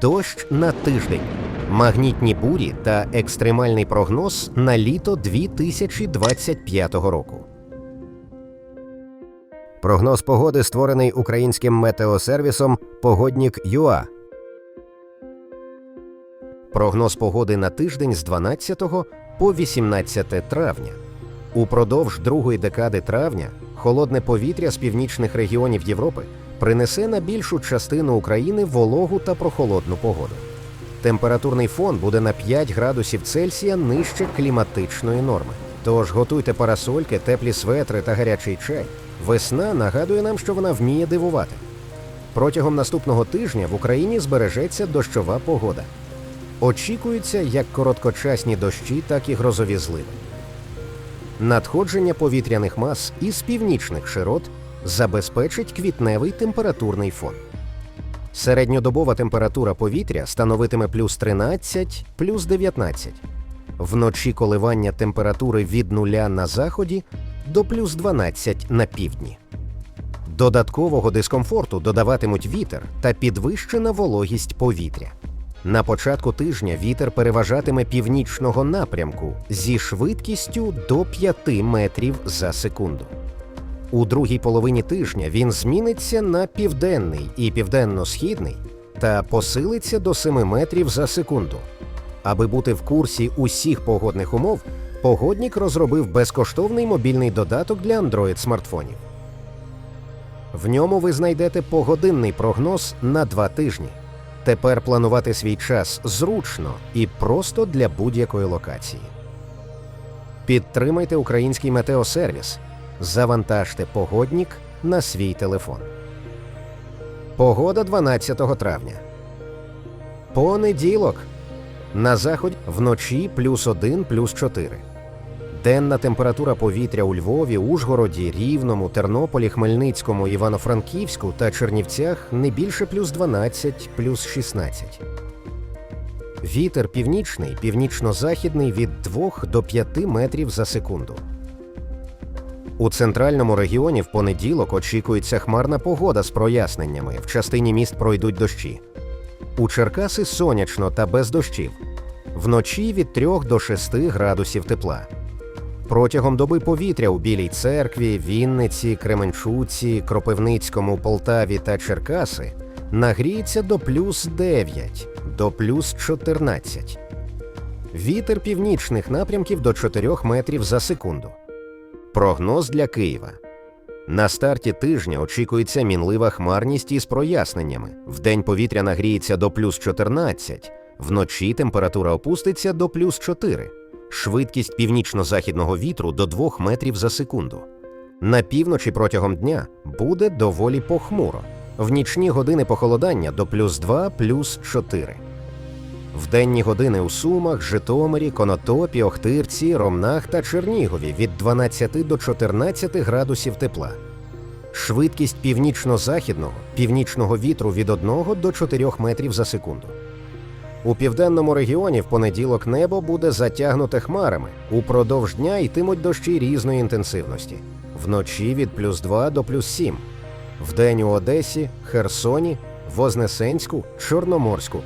Дощ на тиждень, магнітні бурі та екстремальний прогноз на літо 2025 року. Прогноз погоди створений українським метеосервісом Погоднік ЮА. Прогноз погоди на тиждень з 12 по 18 травня. Упродовж другої декади травня холодне повітря з північних регіонів Європи принесе на більшу частину України вологу та прохолодну погоду. Температурний фон буде на 5 градусів Цельсія нижче кліматичної норми. Тож готуйте парасольки, теплі светри та гарячий чай. Весна нагадує нам, що вона вміє дивувати. Протягом наступного тижня в Україні збережеться дощова погода. Очікуються як короткочасні дощі, так і грозові зливи. Надходження повітряних мас із північних широт забезпечить квітневий температурний фон. Середньодобова температура повітря становитиме плюс 13, плюс 19. Вночі коливання температури від нуля на заході до плюс 12 на півдні. Додаткового дискомфорту додаватимуть вітер та підвищена вологість повітря. На початку тижня вітер переважатиме північного напрямку зі швидкістю до 5 метрів за секунду. У другій половині тижня він зміниться на південний і південно-східний та посилиться до 7 метрів за секунду. Аби бути в курсі усіх погодних умов, погоднік розробив безкоштовний мобільний додаток для Android смартфонів. В ньому ви знайдете погодинний прогноз на два тижні. Тепер планувати свій час зручно і просто для будь-якої локації. Підтримайте український метеосервіс. Завантажте погоднік на свій телефон. Погода 12 травня. Понеділок. На заході вночі плюс 1, плюс 4. Денна температура повітря у Львові, Ужгороді, Рівному, Тернополі, Хмельницькому, Івано-Франківську та Чернівцях не більше плюс 12, плюс 16. Вітер північний, північно-західний від 2 до 5 метрів за секунду. У центральному регіоні в понеділок очікується хмарна погода з проясненнями. В частині міст пройдуть дощі. У Черкаси сонячно та без дощів. Вночі від 3 до 6 градусів тепла. Протягом доби повітря у Білій церкві, Вінниці, Кременчуці, Кропивницькому, Полтаві та Черкаси нагріється до плюс 9, до плюс 14. Вітер північних напрямків до 4 метрів за секунду. Прогноз для Києва. На старті тижня очікується мінлива хмарність із проясненнями. Вдень повітря нагріється до плюс 14, вночі температура опуститься до плюс 4, швидкість північно-західного вітру до 2 метрів за секунду. На півночі протягом дня буде доволі похмуро. В нічні години похолодання до плюс 2, плюс 4. В денні години у Сумах, Житомирі, Конотопі, Охтирці, Ромнах та Чернігові від 12 до 14 градусів тепла. Швидкість північно-західного, північного вітру від 1 до 4 метрів за секунду. У південному регіоні в понеділок небо буде затягнуте хмарами. Упродовж дня йтимуть дощі різної інтенсивності. Вночі від плюс 2 до плюс 7. Вдень у Одесі, Херсоні, Вознесенську, Чорноморську,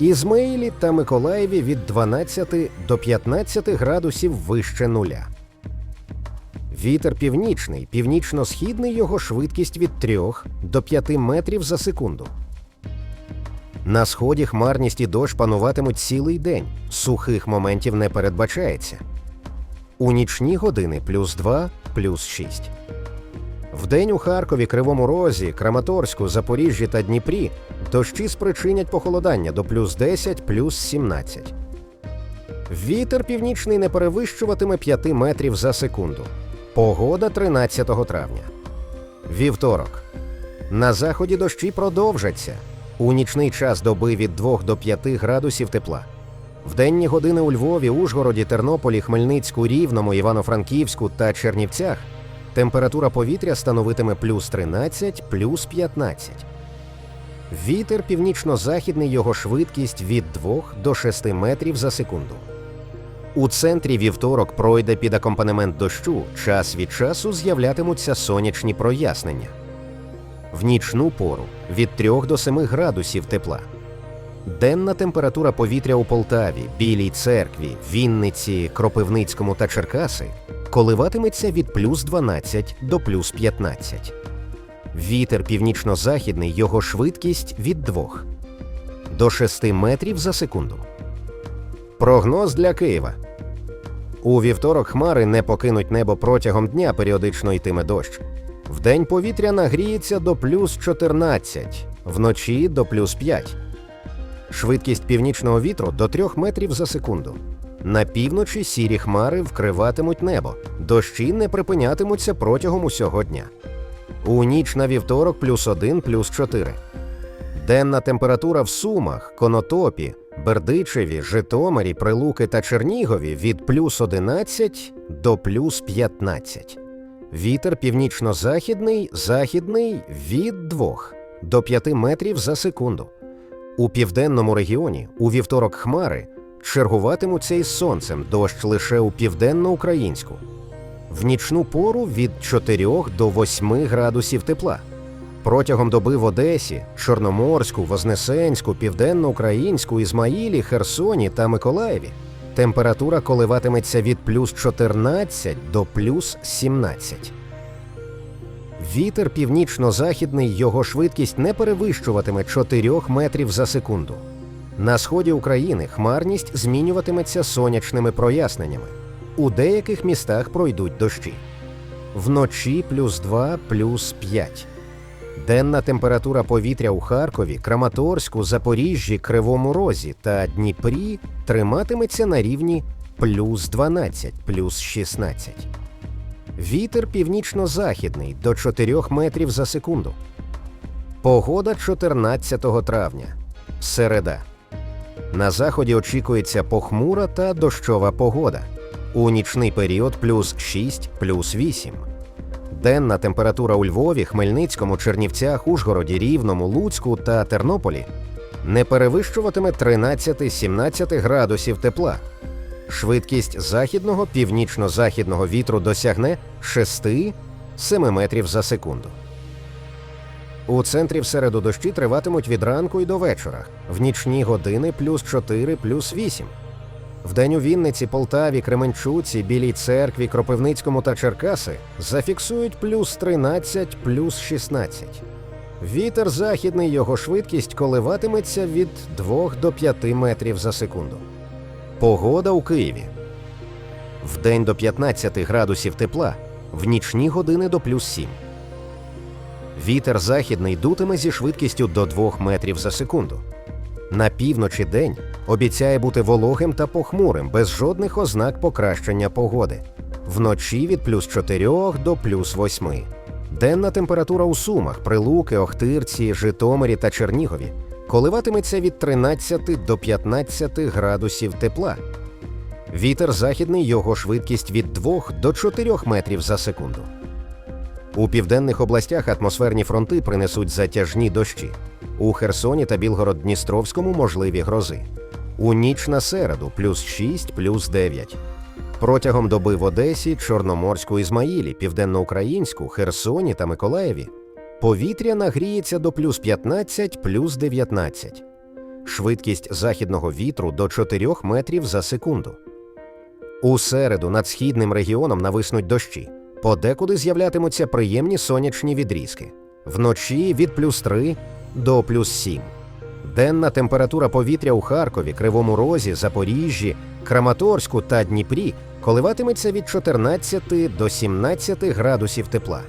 Ізмаїлі та Миколаєві від 12 до 15 градусів вище нуля. Вітер північний, північно-східний його швидкість від 3 до 5 метрів за секунду. На сході хмарність і дощ пануватимуть цілий день. Сухих моментів не передбачається. У нічні години плюс 2, плюс 6. Вдень у Харкові, Кривому Розі, Краматорську, Запоріжжі та Дніпрі дощі спричинять похолодання до плюс 10, плюс 17. Вітер північний не перевищуватиме 5 метрів за секунду. Погода 13 травня. Вівторок. На заході дощі продовжаться. У нічний час доби від 2 до 5 градусів тепла. В денні години у Львові, Ужгороді, Тернополі, Хмельницьку, Рівному, Івано-Франківську та Чернівцях температура повітря становитиме плюс 13, плюс 15. Вітер північно-західний його швидкість від 2 до 6 метрів за секунду. У центрі вівторок пройде під акомпанемент дощу, час від часу з'являтимуться сонячні прояснення. В нічну пору від 3 до 7 градусів тепла. Денна температура повітря у Полтаві, Білій церкві, Вінниці, Кропивницькому та Черкаси коливатиметься від плюс 12 до плюс 15. Вітер північно-західний, його швидкість від 2 до 6 метрів за секунду. Прогноз для Києва. У вівторок хмари не покинуть небо протягом дня, періодично йтиме дощ. Вдень повітря нагріється до плюс 14, вночі до плюс 5. Швидкість північного вітру до 3 метрів за секунду. На півночі сірі хмари вкриватимуть небо, дощі не припинятимуться протягом усього дня. У ніч на вівторок плюс 1, плюс 4. Денна температура в Сумах, Конотопі, Бердичеві, Житомирі, Прилуки та Чернігові від плюс 11 до плюс 15. Вітер північно-західний, західний від 2 до 5 метрів за секунду. У південному регіоні у вівторок хмари чергуватимуться із сонцем дощ лише у південно-українську. В нічну пору від 4 до 8 градусів тепла. Протягом доби в Одесі, Чорноморську, Вознесенську, Південноукраїнську, Ізмаїлі, Херсоні та Миколаєві температура коливатиметься від плюс 14 до плюс 17. Вітер північно-західний, його швидкість не перевищуватиме 4 метрів за секунду. На сході України хмарність змінюватиметься сонячними проясненнями. У деяких містах пройдуть дощі. Вночі плюс 2, плюс 5. Денна температура повітря у Харкові, Краматорську, Запоріжжі, Кривому Розі та Дніпрі триматиметься на рівні плюс 12, плюс 16. Вітер північно-західний до 4 метрів за секунду. Погода 14 травня. Середа. На заході очікується похмура та дощова погода. У нічний період плюс 6, плюс 8. Денна температура у Львові, Хмельницькому, Чернівцях, Ужгороді, Рівному, Луцьку та Тернополі не перевищуватиме 13-17 градусів тепла. Швидкість західного північно-західного вітру досягне 6-7 метрів за секунду. У центрі в середу дощі триватимуть від ранку й до вечора, в нічні години плюс 4, плюс 8. Вдень у Вінниці, Полтаві, Кременчуці, Білій церкві, Кропивницькому та Черкаси зафіксують плюс 13, плюс 16. Вітер західний, його швидкість коливатиметься від 2 до 5 метрів за секунду. Погода у Києві. Вдень до 15 градусів тепла, в нічні години до плюс 7. Вітер західний дутиме зі швидкістю до 2 метрів за секунду. На півночі день обіцяє бути вологим та похмурим, без жодних ознак покращення погоди. Вночі від плюс 4 до плюс 8. Денна температура у Сумах, Прилуки, Охтирці, Житомирі та Чернігові коливатиметься від 13 до 15 градусів тепла. Вітер західний, його швидкість від 2 до 4 метрів за секунду. У південних областях атмосферні фронти принесуть затяжні дощі. У Херсоні та Білгород-Дністровському можливі грози. У ніч на середу плюс 6, плюс 9. Протягом доби в Одесі, Чорноморську, Ізмаїлі, Південноукраїнську, Херсоні та Миколаєві повітря нагріється до плюс 15, плюс 19. Швидкість західного вітру до 4 метрів за секунду. У середу над східним регіоном нависнуть дощі. Подекуди з'являтимуться приємні сонячні відрізки. Вночі від плюс 3 до плюс 7. Денна температура повітря у Харкові, Кривому Розі, Запоріжжі, Краматорську та Дніпрі коливатиметься від 14 до 17 градусів тепла.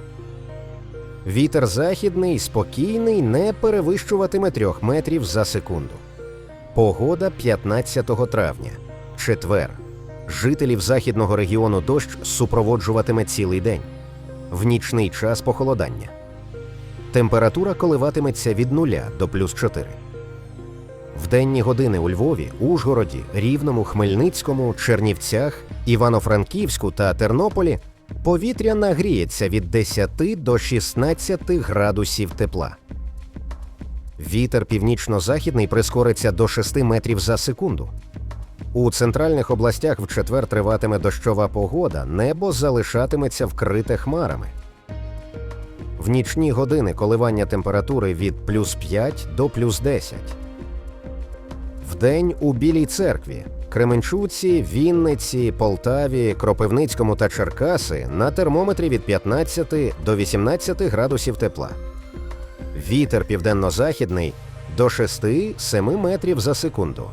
Вітер західний спокійний не перевищуватиме 3 метрів за секунду. Погода 15 травня. Четвер. Жителів західного регіону дощ супроводжуватиме цілий день. В нічний час похолодання. Температура коливатиметься від 0 до плюс 4. В денні години у Львові, Ужгороді, Рівному, Хмельницькому, Чернівцях, Івано-Франківську та Тернополі повітря нагріється від 10 до 16 градусів тепла. Вітер північно-західний прискориться до 6 метрів за секунду. У центральних областях в четвер триватиме дощова погода, небо залишатиметься вкрите хмарами. В нічні години коливання температури від плюс 5 до плюс 10. Вдень у Білій церкві, Кременчуці, Вінниці, Полтаві, Кропивницькому та Черкаси на термометрі від 15 до 18 градусів тепла. Вітер південно-західний до 6-7 метрів за секунду.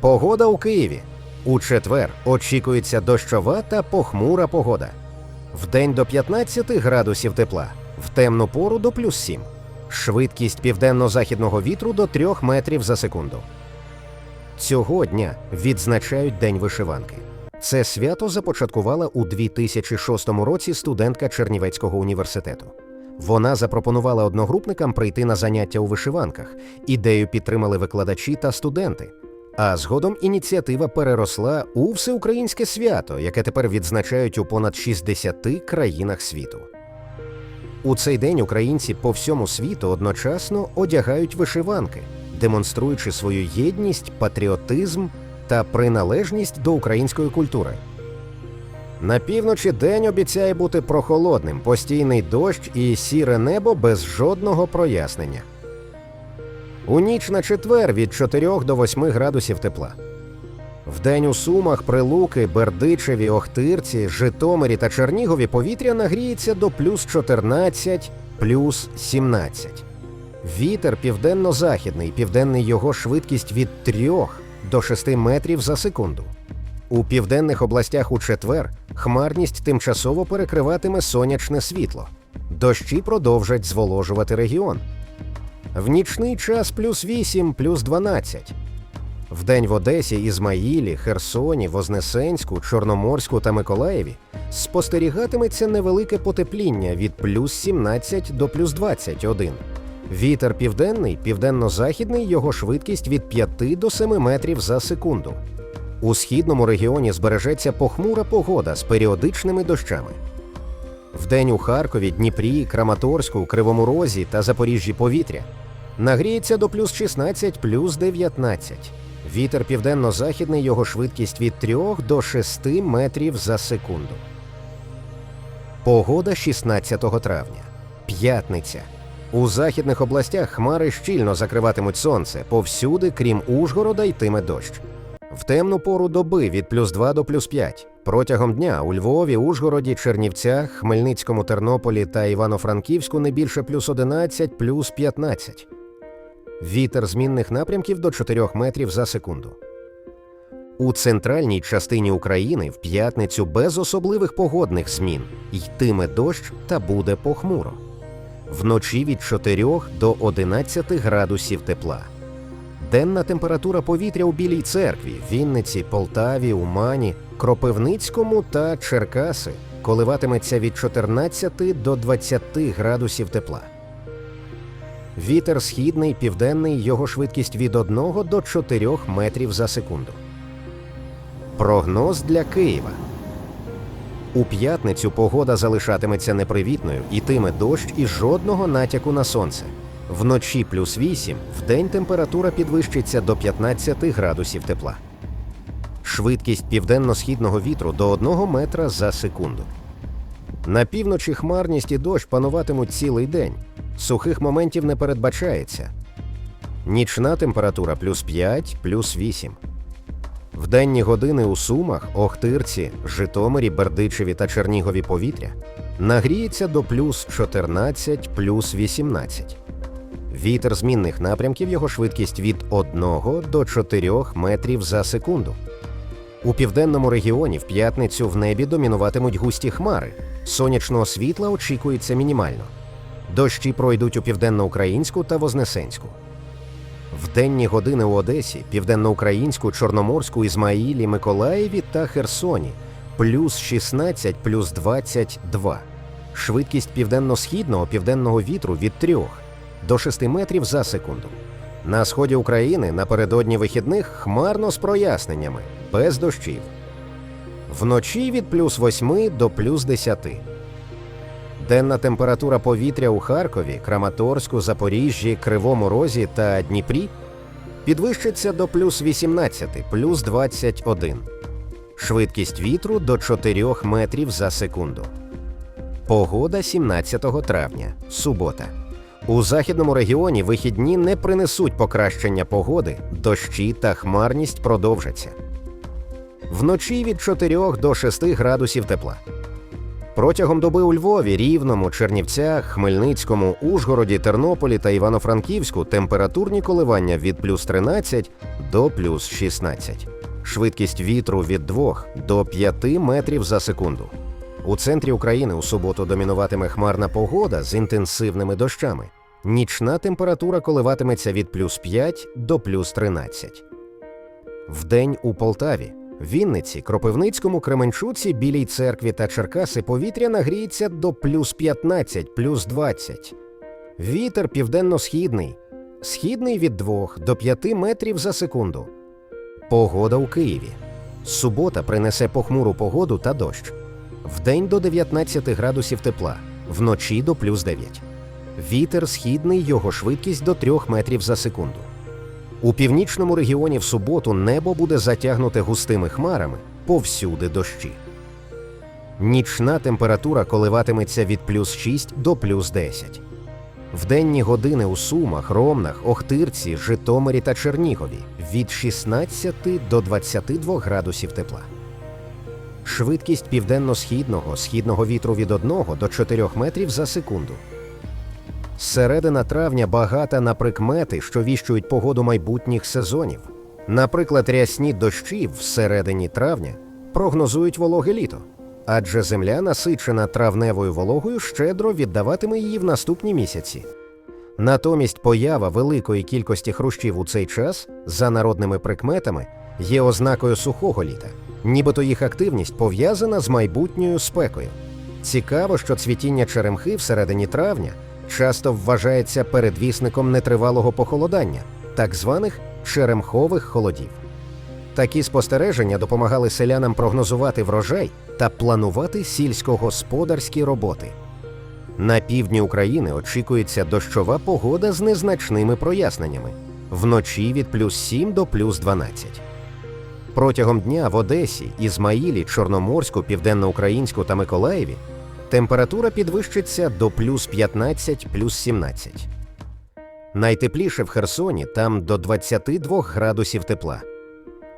Погода у Києві. У четвер очікується дощова та похмура погода. Вдень до 15 градусів тепла, в темну пору до плюс 7. Швидкість південно-західного вітру до 3 метрів за секунду. Цього дня відзначають День вишиванки. Це свято започаткувала у 2006 році студентка Чернівецького університету. Вона запропонувала одногрупникам прийти на заняття у вишиванках. Ідею підтримали викладачі та студенти. А згодом ініціатива переросла у всеукраїнське свято, яке тепер відзначають у понад 60 країнах світу. У цей день українці по всьому світу одночасно одягають вишиванки, демонструючи свою єдність, патріотизм та приналежність до української культури. На півночі день обіцяє бути прохолодним, постійний дощ і сіре небо без жодного прояснення. У ніч на четвер від 4 до 8 градусів тепла. Вдень у Сумах, Прилуки, Бердичеві, Охтирці, Житомирі та Чернігові повітря нагріється до плюс 14, плюс 17. Вітер південно-західний, південний його швидкість від 3 до 6 метрів за секунду. У південних областях у четвер хмарність тимчасово перекриватиме сонячне світло. Дощі продовжать зволожувати регіон. В нічний час плюс 8, плюс 12. Вдень в Одесі, Ізмаїлі, Херсоні, Вознесенську, Чорноморську та Миколаєві спостерігатиметься невелике потепління від плюс 17 до плюс 21. Вітер південний, південно-західний, його швидкість від 5 до 7 метрів за секунду. У східному регіоні збережеться похмура погода з періодичними дощами. Вдень у Харкові, Дніпрі, Краматорську, Кривому Розі та Запоріжжі повітря нагріється до плюс 16, плюс 19. Вітер південно-західний, його швидкість від 3 до 6 метрів за секунду. Погода 16 травня. П'ятниця. У західних областях хмари щільно закриватимуть сонце. Повсюди, крім Ужгорода, йтиме дощ. В темну пору доби від плюс 2 до плюс 5. Протягом дня у Львові, Ужгороді, Чернівцях, Хмельницькому, Тернополі та Івано-Франківську не більше плюс 11, плюс 15. Вітер змінних напрямків до 4 метрів за секунду. У центральній частині України в п'ятницю без особливих погодних змін йтиме дощ та буде похмуро. Вночі від 4 до 11 градусів тепла. Денна температура повітря у Білій церкві, Вінниці, Полтаві, Умані, Кропивницькому та Черкаси коливатиметься від 14 до 20 градусів тепла. Вітер східний, південний, його швидкість від 1 до 4 метрів за секунду. Прогноз для Києва. У п'ятницю погода залишатиметься непривітною, ітиме дощ і жодного натяку на сонце. Вночі плюс 8, вдень температура підвищиться до 15 градусів тепла. Швидкість південно-східного вітру до 1 метра за секунду. На півночі хмарність і дощ пануватимуть цілий день. Сухих моментів не передбачається. Нічна температура плюс 5, плюс 8. В денні години у Сумах, Охтирці, Житомирі, Бердичеві та Чернігові повітря нагріється до плюс 14, плюс 18. Вітер змінних напрямків його швидкість від 1 до 4 метрів за секунду. У південному регіоні в п'ятницю в небі домінуватимуть густі хмари. Сонячного світла очікується мінімально. Дощі пройдуть у південноукраїнську та Вознесенську. В денні години у Одесі, південноукраїнську, Чорноморську, Ізмаїлі, Миколаєві та Херсоні плюс 16, плюс 22. Швидкість південно-східного південного вітру від 3 до 6 метрів за секунду. На сході України напередодні вихідних хмарно з проясненнями, без дощів. Вночі від плюс 8 до плюс 10. Денна температура повітря у Харкові, Краматорську, Запоріжжі, Кривому Розі та Дніпрі підвищиться до плюс 18, плюс 21. Швидкість вітру до 4 метрів за секунду. Погода 17 травня. Субота. У західному регіоні вихідні не принесуть покращення погоди, дощі та хмарність продовжаться. Вночі від 4 до 6 градусів тепла. Протягом доби у Львові, Рівному, Чернівцях, Хмельницькому, Ужгороді, Тернополі та Івано-Франківську температурні коливання від плюс 13 до плюс 16. Швидкість вітру від 2 до 5 метрів за секунду. У центрі України у суботу домінуватиме хмарна погода з інтенсивними дощами. Нічна температура коливатиметься від плюс 5 до плюс 13. Вдень у Полтаві, Вінниці, Кропивницькому, Кременчуці, Білій церкві та Черкаси повітря нагріється до плюс 15, плюс 20. Вітер південно-східний, східний від 2 до 5 метрів за секунду. Погода у Києві. Субота принесе похмуру погоду та дощ. Вдень до 19 градусів тепла, вночі до плюс 9. Вітер східний, його швидкість до 3 метрів за секунду. У північному регіоні в суботу небо буде затягнуте густими хмарами, повсюди дощі. Нічна температура коливатиметься від плюс 6 до плюс 10. В денні години у Сумах, Ромнах, Охтирці, Житомирі та Чернігові від 16 до 22 градусів тепла. Швидкість південно-східного східного вітру від 1 до 4 метрів за секунду. Середина травня багата на прикмети, що віщують погоду майбутніх сезонів. Наприклад, рясні дощі всередині травня прогнозують вологе літо, адже земля, насичена травневою вологою, щедро віддаватиме її в наступні місяці. Натомість поява великої кількості хрущів у цей час, за народними прикметами, є ознакою сухого літа, нібито їх активність пов'язана з майбутньою спекою. Цікаво, що цвітіння черемхи всередині травня часто вважається передвісником нетривалого похолодання, так званих черемхових холодів. Такі спостереження допомагали селянам прогнозувати врожай та планувати сільськогосподарські роботи. На півдні України очікується дощова погода з незначними проясненнями вночі від плюс 7 до плюс 12. Протягом дня в Одесі, Ізмаїлі, Чорноморську, Південноукраїнську та Миколаєві температура підвищиться до плюс 15 плюс 17. Найтепліше в Херсоні там до 22 градусів тепла.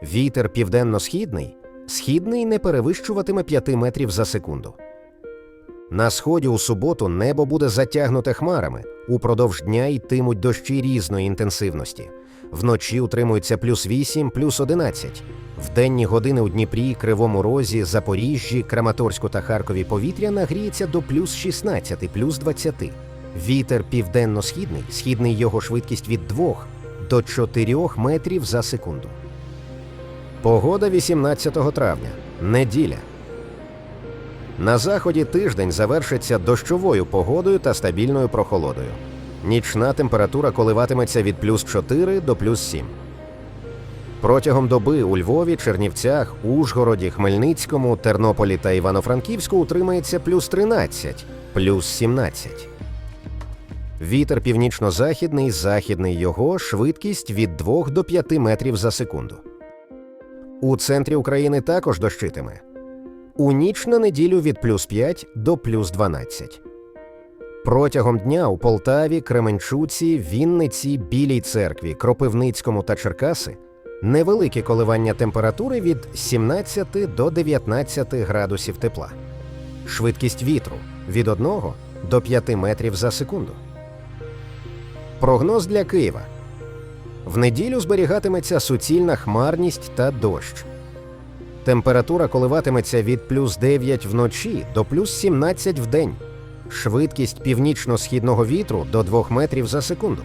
Вітер південно-східний, східний не перевищуватиме 5 метрів за секунду. На сході у суботу небо буде затягнуте хмарами. Упродовж дня йтимуть дощі різної інтенсивності. Вночі утримується плюс 8, плюс 11. В денні години у Дніпрі, Кривому Розі, Запоріжжі, Краматорську та Харкові повітря нагріється до плюс 16, плюс 20. Вітер південно-східний, східний його швидкість від 2 до 4 метрів за секунду. Погода 18 травня. Неділя. На заході тиждень завершиться дощовою погодою та стабільною прохолодою. Нічна температура коливатиметься від плюс 4 до плюс 7. Протягом доби у Львові, Чернівцях, Ужгороді, Хмельницькому, Тернополі та Івано-Франківську утримається плюс 13, плюс 17. Вітер північно-західний, західний його швидкість від 2 до 5 метрів за секунду. У центрі України також дощитиме. У ніч на неділю від плюс 5 до плюс 12. Протягом дня у Полтаві, Кременчуці, Вінниці, Білій церкві, Кропивницькому та Черкаси невеликі коливання температури від 17 до 19 градусів тепла. Швидкість вітру від 1 до 5 метрів за секунду. Прогноз для Києва. В неділю зберігатиметься суцільна хмарність та дощ. Температура коливатиметься від плюс 9 вночі до плюс 17 вдень. Швидкість північно-східного вітру до 2 метрів за секунду.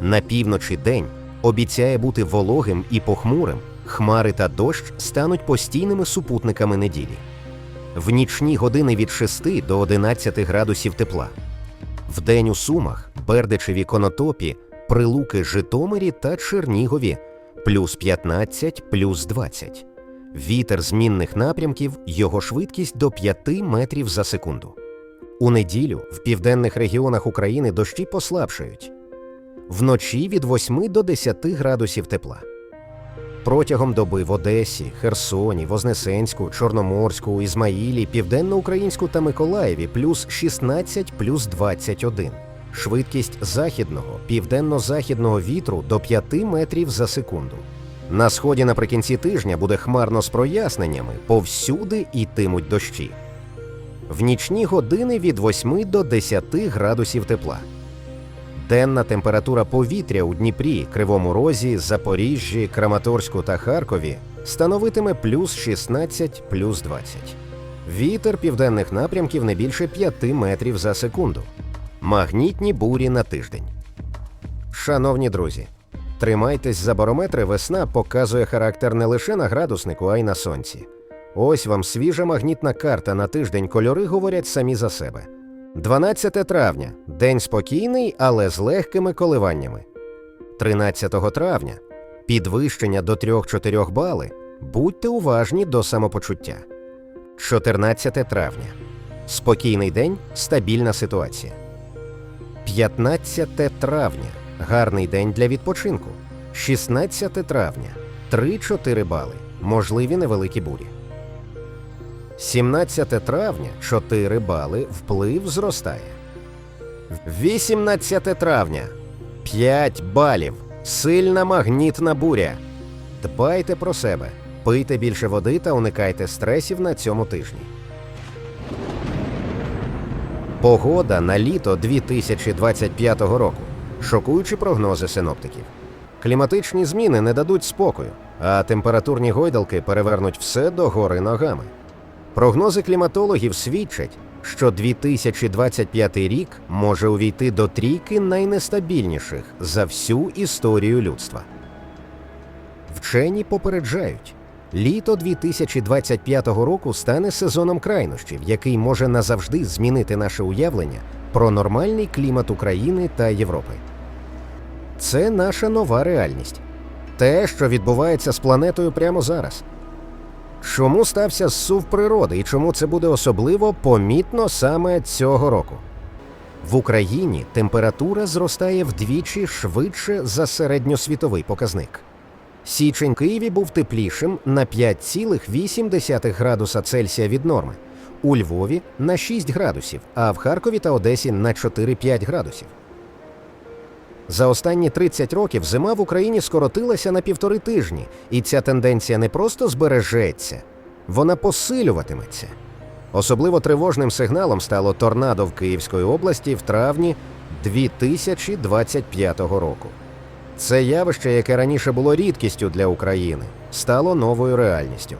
На півночі день обіцяє бути вологим і похмурим. Хмари та дощ стануть постійними супутниками неділі. В нічні години від 6 до 11 градусів тепла. Вдень у Сумах, Бердичеві, Конотопі, Прилуки, Житомирі та Чернігові плюс 15, плюс 20. Вітер змінних напрямків, його швидкість до 5 метрів за секунду. У неділю в південних регіонах України дощі послабшають. Вночі від 8 до 10 градусів тепла. Протягом доби в Одесі, Херсоні, Вознесенську, Чорноморську, Ізмаїлі, Південноукраїнську та Миколаєві плюс 16, плюс 21. швидкість західного, південно-західного вітру до 5 метрів за секунду. На сході наприкінці тижня буде хмарно з проясненнями, повсюди йтимуть дощі. В нічні години від 8 до 10 градусів тепла. Денна температура повітря у Дніпрі, Кривому Розі, Запоріжжі, Краматорську та Харкові становитиме плюс 16, плюс 20. Вітер південних напрямків не більше 5 метрів за секунду. Магнітні бурі на тиждень. Шановні друзі, тримайтесь за барометри, весна показує характер не лише на градуснику, а й на сонці. Ось вам свіжа магнітна карта на тиждень. Кольори говорять самі за себе. 12 травня день спокійний, але з легкими коливаннями. 13 травня підвищення до 3-4 бали. Будьте уважні до самопочуття. 14 травня спокійний день, стабільна ситуація. 15 травня гарний день для відпочинку. 16 травня 3-4 бали. Можливі невеликі бурі. 17 травня 4 бали вплив зростає. 18 травня 5 балів. Сильна магнітна буря. Дбайте про себе, пийте більше води та уникайте стресів на цьому тижні. Погода на літо 2025 року. Шокуючі прогнози синоптиків. Кліматичні зміни не дадуть спокою, а температурні гойдалки перевернуть все до гори ногами. Прогнози кліматологів свідчать, що 2025 рік може увійти до трійки найнестабільніших за всю історію людства. Вчені попереджають, літо 2025 року стане сезоном крайнощів, який може назавжди змінити наше уявлення про нормальний клімат України та Європи. Це наша нова реальність, те, що відбувається з планетою прямо зараз. Чому стався зсув природи і чому це буде особливо помітно саме цього року? В Україні температура зростає вдвічі швидше за середньосвітовий показник. Січень Києві був теплішим на 5,8 градуса Цельсія від норми, у Львові на 6 градусів, а в Харкові та Одесі на 4-5 градусів. За останні 30 років зима в Україні скоротилася на півтори тижні, і ця тенденція не просто збережеться, вона посилюватиметься. Особливо тривожним сигналом стало торнадо в Київської області в травні 2025 року. Це явище, яке раніше було рідкістю для України, стало новою реальністю.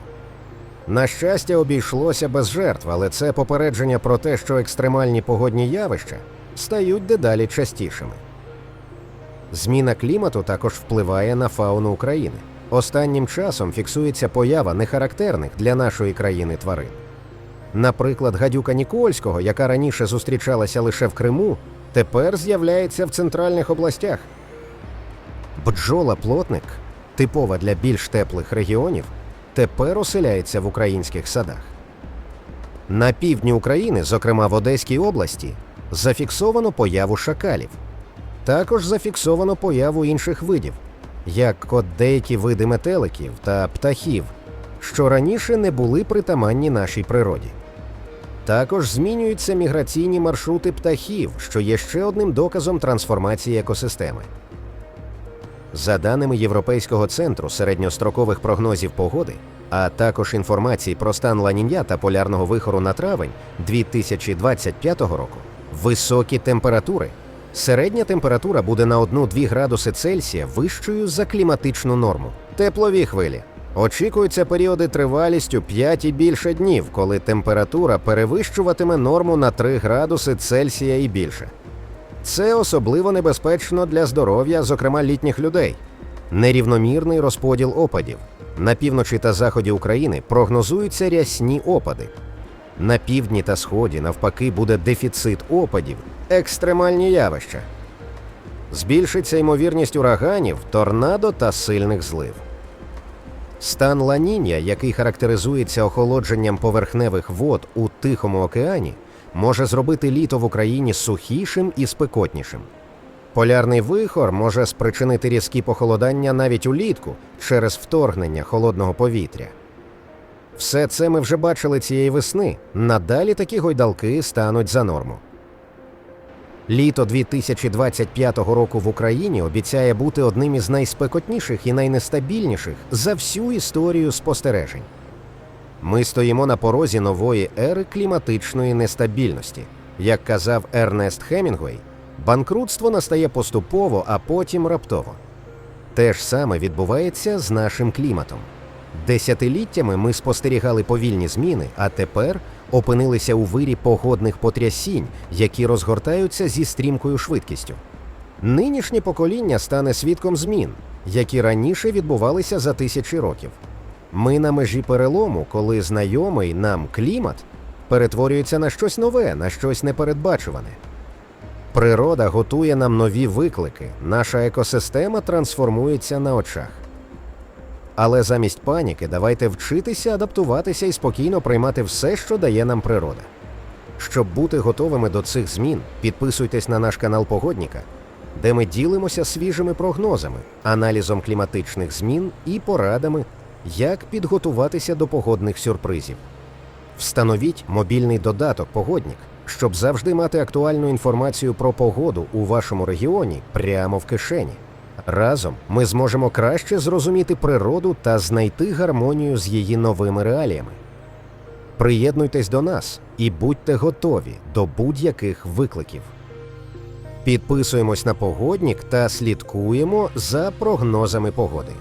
На щастя, обійшлося без жертв, але це попередження про те, що екстремальні погодні явища стають дедалі частішими. Зміна клімату також впливає на фауну України. Останнім часом фіксується поява нехарактерних для нашої країни тварин. Наприклад, гадюка Нікольського, яка раніше зустрічалася лише в Криму, тепер з'являється в центральних областях. Бджола плотник, типова для більш теплих регіонів, тепер оселяється в українських садах. На півдні України, зокрема в Одеській області, зафіксовано появу шакалів. Також зафіксовано появу інших видів, як от деякі види метеликів та птахів, що раніше не були притаманні нашій природі. Також змінюються міграційні маршрути птахів, що є ще одним доказом трансформації екосистеми. За даними Європейського центру середньострокових прогнозів погоди, а також інформації про стан ланіння та полярного вихору на травень 2025 року, високі температури. Середня температура буде на 1-2 градуси Цельсія вищою за кліматичну норму. Теплові хвилі. Очікуються періоди тривалістю 5 і більше днів, коли температура перевищуватиме норму на 3 градуси Цельсія і більше. Це особливо небезпечно для здоров'я, зокрема літніх людей. Нерівномірний розподіл опадів. На півночі та заході України прогнозуються рясні опади. На півдні та сході, навпаки, буде дефіцит опадів, екстремальні явища. Збільшиться ймовірність ураганів, торнадо та сильних злив. Стан ланіння, який характеризується охолодженням поверхневих вод у Тихому океані, може зробити літо в Україні сухішим і спекотнішим. Полярний вихор може спричинити різкі похолодання навіть улітку через вторгнення холодного повітря. Все це ми вже бачили цієї весни. Надалі такі гойдалки стануть за норму. Літо 2025 року в Україні обіцяє бути одним із найспекотніших і найнестабільніших за всю історію спостережень. Ми стоїмо на порозі нової ери кліматичної нестабільності. Як казав Ернест Хемінгуей, банкрутство настає поступово, а потім раптово. Те ж саме відбувається з нашим кліматом. Десятиліттями ми спостерігали повільні зміни, а тепер опинилися у вирі погодних потрясінь, які розгортаються зі стрімкою швидкістю. Нинішнє покоління стане свідком змін, які раніше відбувалися за тисячі років. Ми на межі перелому, коли знайомий нам клімат перетворюється на щось нове, на щось непередбачуване. Природа готує нам нові виклики, наша екосистема трансформується на очах. Але замість паніки давайте вчитися адаптуватися і спокійно приймати все, що дає нам природа. Щоб бути готовими до цих змін, підписуйтесь на наш канал Погодніка, де ми ділимося свіжими прогнозами, аналізом кліматичних змін і порадами, як підготуватися до погодних сюрпризів. Встановіть мобільний додаток Погоднік, щоб завжди мати актуальну інформацію про погоду у вашому регіоні прямо в кишені. Разом ми зможемо краще зрозуміти природу та знайти гармонію з її новими реаліями. Приєднуйтесь до нас і будьте готові до будь-яких викликів. Підписуємось на погоднік та слідкуємо за прогнозами погоди.